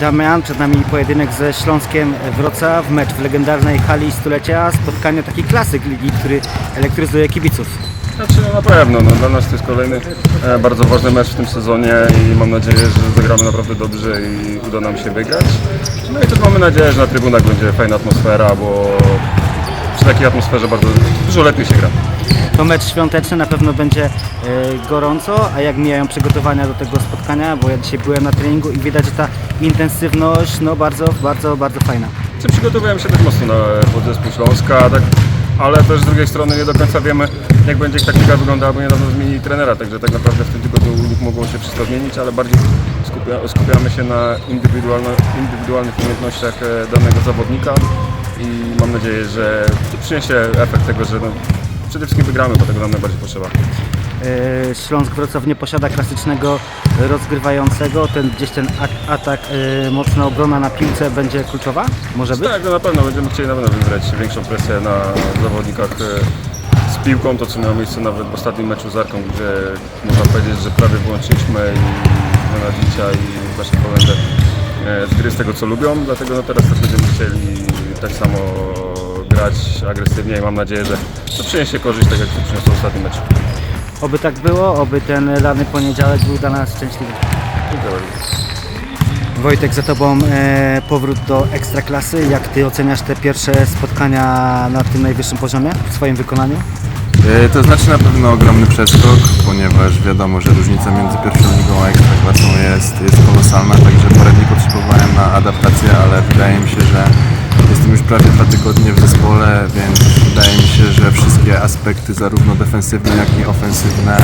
Damian, przed nami pojedynek ze Śląskiem Wrocław, mecz w legendarnej hali stulecia, spotkanie taki klasyk ligi, który elektryzuje kibiców. Znaczy, no na pewno, no, dla nas to jest kolejny e, bardzo ważny mecz w tym sezonie i mam nadzieję, że zagramy naprawdę dobrze i uda nam się wygrać. No i też mamy nadzieję, że na trybunach będzie fajna atmosfera, bo przy takiej atmosferze bardzo dużo lepiej się gra. To mecz świąteczny, na pewno będzie e, gorąco, a jak mijają przygotowania do tego spotkania, bo ja dzisiaj byłem na treningu i widać, że ta intensywność no bardzo, bardzo, bardzo fajna. Czy przygotowujemy się też mocno na podzespół Śląska, tak, ale też z drugiej strony nie do końca wiemy, jak będzie ich taktyka wyglądała, bo niedawno zmienili trenera, także tak naprawdę w tym tygodniu mogło się wszystko zmienić, ale bardziej skupia, skupiamy się na indywidualnych umiejętnościach e, danego zawodnika i mam nadzieję, że to przyniesie efekt tego, że no, przede wszystkim wygramy, bo tego nam najbardziej potrzeba. E, Śląsk Wrocław nie posiada klasycznego rozgrywającego, ten gdzieś ten a- atak, e, mocna obrona na piłce będzie kluczowa? Może być? Tak, no na pewno będziemy chcieli na pewno wywrać większą presję na zawodnikach e, z piłką, to co miało miejsce nawet w ostatnim meczu z Arką, gdzie można powiedzieć, że prawie wyłączyliśmy i Menadicia i właśnie Holendę e, z gry z tego co lubią, dlatego no teraz też będziemy chcieli tak samo grać agresywnie i mam nadzieję, że to przyniesie korzyść, tak jak to przyniosło ostatni mecz. Oby tak było, oby ten lany poniedziałek był dla nas szczęśliwy. Dziękuję bardzo. Wojtek, za Tobą e, powrót do Ekstraklasy. Jak Ty oceniasz te pierwsze spotkania na tym najwyższym poziomie w swoim wykonaniu? E, To znaczy na pewno ogromny przeskok, ponieważ wiadomo, że różnica między pierwszą ligą a ekstraklasą jest, jest kolosalna, także parę dni potrzebowałem na adaptację, ale wydaje mi się, że jestem już prawie dwa tygodnie w zespole, więc wydaje mi się, że wszystkie aspekty zarówno defensywne, jak i ofensywne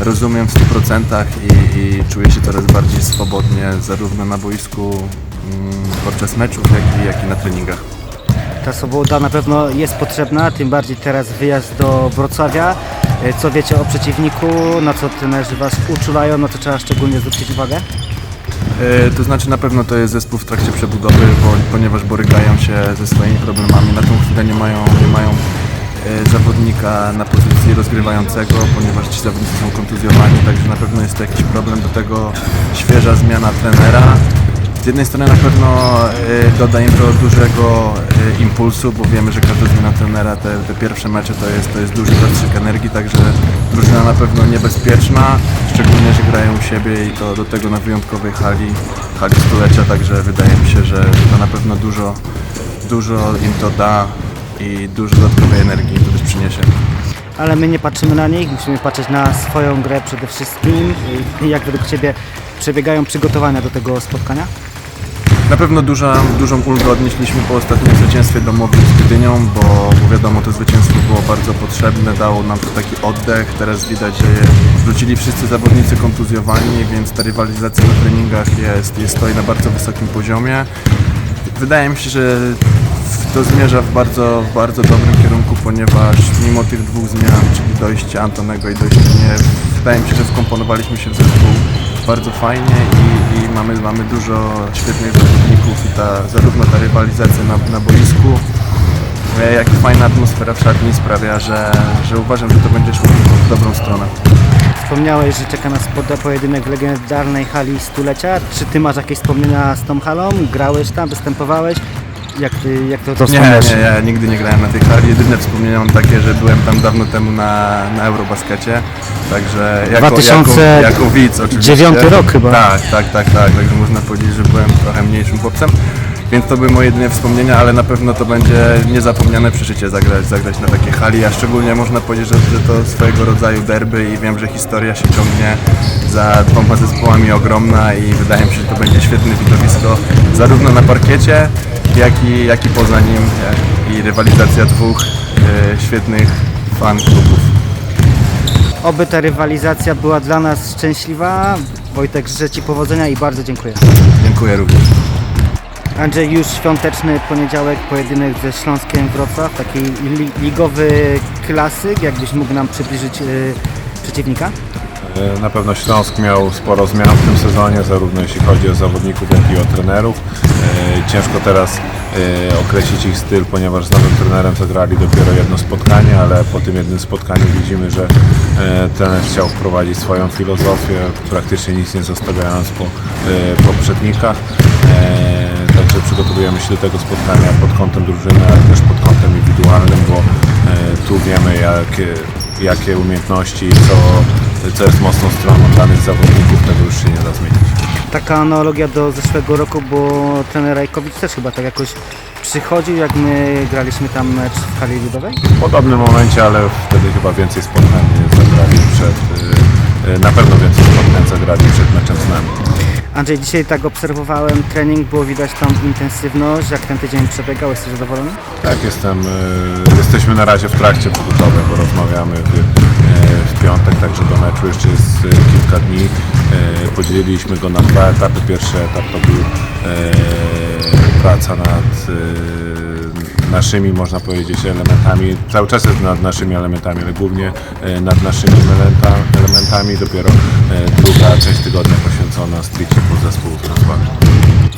rozumiem w 100% i, i czuję się coraz bardziej swobodnie zarówno na boisku mm, podczas meczów, jak i, jak i na treningach. Ta swoboda na pewno jest potrzebna, tym bardziej teraz wyjazd do Wrocławia. E, Co wiecie o przeciwniku, na co trenerzy Was uczulają, na co trzeba szczególnie zwrócić uwagę? E, To znaczy na pewno to jest zespół w trakcie przebudowy, bo, ponieważ borykają się ze swoimi problemami. Na tą chwilę nie mają, nie mają e, zawodnika na pozycji rozgrywającego, ponieważ ci zawodnicy są kontuzjowani, także na pewno jest to jakiś problem. Do tego świeża zmiana trenera. Z jednej strony na pewno e, doda im to dużego impulsu, bo wiemy, że każda zmiana trenera, te, te pierwsze mecze to jest, to jest duży zastrzyk energii, także drużyna na pewno niebezpieczna, szczególnie, że grają u siebie i to do tego na wyjątkowej hali, hali stulecia, także wydaje mi się, że to na pewno dużo, dużo im to da i dużo dodatkowej energii to też przyniesie. Ale my nie patrzymy na nich, musimy patrzeć na swoją grę przede wszystkim. I Jak według Ciebie przebiegają przygotowania do tego spotkania? Na pewno duża, dużą ulgę odnieśliśmy po ostatnim zwycięstwie domowym z Gdynią, bo, bo wiadomo, to zwycięstwo było bardzo potrzebne, dało nam to taki oddech. Teraz widać, że wrócili wszyscy zawodnicy kontuzjowani, więc ta rywalizacja na treningach jest, jest stoi na bardzo wysokim poziomie. Wydaje mi się, że to zmierza w bardzo, bardzo dobrym kierunku, ponieważ mimo tych dwóch zmian, czyli dojście Antonego i dojście mnie, wydaje mi się, że wkomponowaliśmy się w zespół bardzo fajnie i, i mamy, mamy dużo świetnych zawodników i ta, zarówno ta rywalizacja na, na boisku, e, jak i fajna atmosfera w szatni sprawia, że, że uważam, że to będzie szło w dobrą stronę. Wspomniałeś, że czeka nas pojedynek w legendarnej hali stulecia. Czy Ty masz jakieś wspomnienia z tą halą? Grałeś tam, występowałeś? Jak, ty, jak to, to Nie, wspominasz? nie, ja nigdy nie grałem na tej hali. Jedyne wspomnienia mam takie, że byłem tam dawno temu na, na Eurobaskecie. Także jako, 2009 jako, jako widz oczywiście. dziewiąty rok chyba. Tak, tak, tak, tak. Także można powiedzieć, że byłem trochę mniejszym chłopcem. Więc to były moje jedyne wspomnienia, ale na pewno to będzie niezapomniane przeżycie zagrać, zagrać na takiej hali, a szczególnie można powiedzieć, że, że to swojego rodzaju derby i wiem, że historia się ciągnie za dwoma zespołami ogromna i wydaje mi się, że to będzie świetne widowisko zarówno na parkiecie, jak i, jak i poza nim i rywalizacja dwóch e, świetnych fan klubów. Oby ta rywalizacja była dla nas szczęśliwa. Wojtek, życzę Ci powodzenia i bardzo dziękuję. Dziękuję również. Andrzej, już świąteczny poniedziałek, pojedynek ze Śląskiem Wrocław, taki li ligowy klasyk. Jakbyś mógł nam przybliżyć y, przeciwnika? E, Na pewno Śląsk miał sporo zmian w tym sezonie, zarówno jeśli chodzi o zawodników, jak i o trenerów. E, Ciężko teraz e, określić ich styl, ponieważ z nowym trenerem zagrali dopiero jedno spotkanie, ale po tym jednym spotkaniu widzimy, że trener chciał wprowadzić swoją filozofię, praktycznie nic nie zostawiając po poprzednikach. Także przygotowujemy się do tego spotkania pod kątem drużyny, ale też pod kątem indywidualnym, bo tu wiemy jakie, jakie umiejętności, co, co jest mocną stroną danych zawodników, tego już się nie da zmienić. Taka analogia do zeszłego roku, bo trener Rajkowicz też chyba tak jakoś przychodził, jak my graliśmy tam mecz w hali ludowej. W podobnym momencie, ale wtedy chyba więcej spotkań zagrali przed, y, y, na pewno więcej spotkań zagrali przed meczem z nami. Andrzej, dzisiaj tak obserwowałem trening, było widać tam intensywność, jak ten tydzień przebiegał, jesteś zadowolony? Tak, jestem, y, jesteśmy na razie w trakcie pogotowe, bo rozmawiamy w, piątek, także do meczu jeszcze jest y, kilka dni. Y, Podzieliliśmy go na dwa etapy. Pierwszy etap to był y, praca nad naszymi, można powiedzieć, elementami. Cały czas jest nad naszymi elementami, ale głównie nad naszymi elementa, elementami. Dopiero druga część tygodnia poświęcona stricte pod zespół Wrocławia.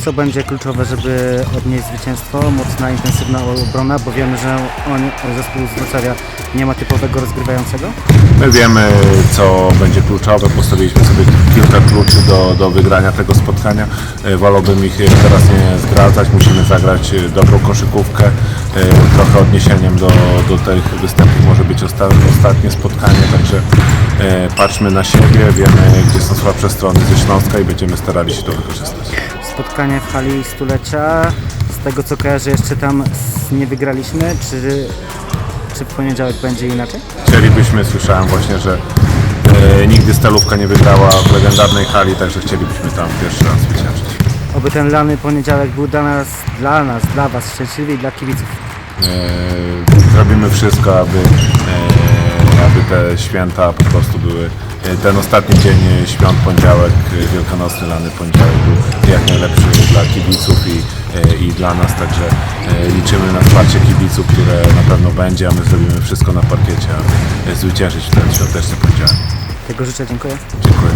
Co będzie kluczowe, żeby odnieść zwycięstwo? Mocna, intensywna obrona, bo wiemy, że on, zespół z Wrocławia nie ma typowego rozgrywającego. My wiemy, co będzie kluczowe. Postawiliśmy sobie kilka kluczy do, do wygrania tego spotkania. E, Wolałbym ich teraz nie zdradzać. Musimy zagrać e, dobrą koszykówkę. E, Trochę odniesieniem do, do tych występów może być osta ostatnie spotkanie, także patrzmy na siebie, wiemy, gdzie są słabsze strony ze Śląska i będziemy starali się to wykorzystać. Spotkanie w hali stulecia. Z tego co kojarzę, jeszcze tam nie wygraliśmy. Czy, czy w poniedziałek będzie inaczej? Chcielibyśmy, słyszałem właśnie, że e, nigdy Stalówka nie wygrała w legendarnej hali, także chcielibyśmy tam pierwszy raz zwyciężyć. Oby ten lany poniedziałek był dla nas, dla nas, dla Was szczęśliwy i dla kibiców. E, zrobimy wszystko, aby, e, aby te święta po prostu były. e, Ten ostatni dzień e, świąt, poniedziałek, e, wielkanocny, lany poniedziałek był jak najlepszy dla kibiców i, i dla nas, także liczymy na wsparcie kibiców, które na pewno będzie, a my zrobimy wszystko na parkiecie, aby zwyciężyć w ten świąteczny poniedziałek. Tego życzę, dziękuję. Dziękuję.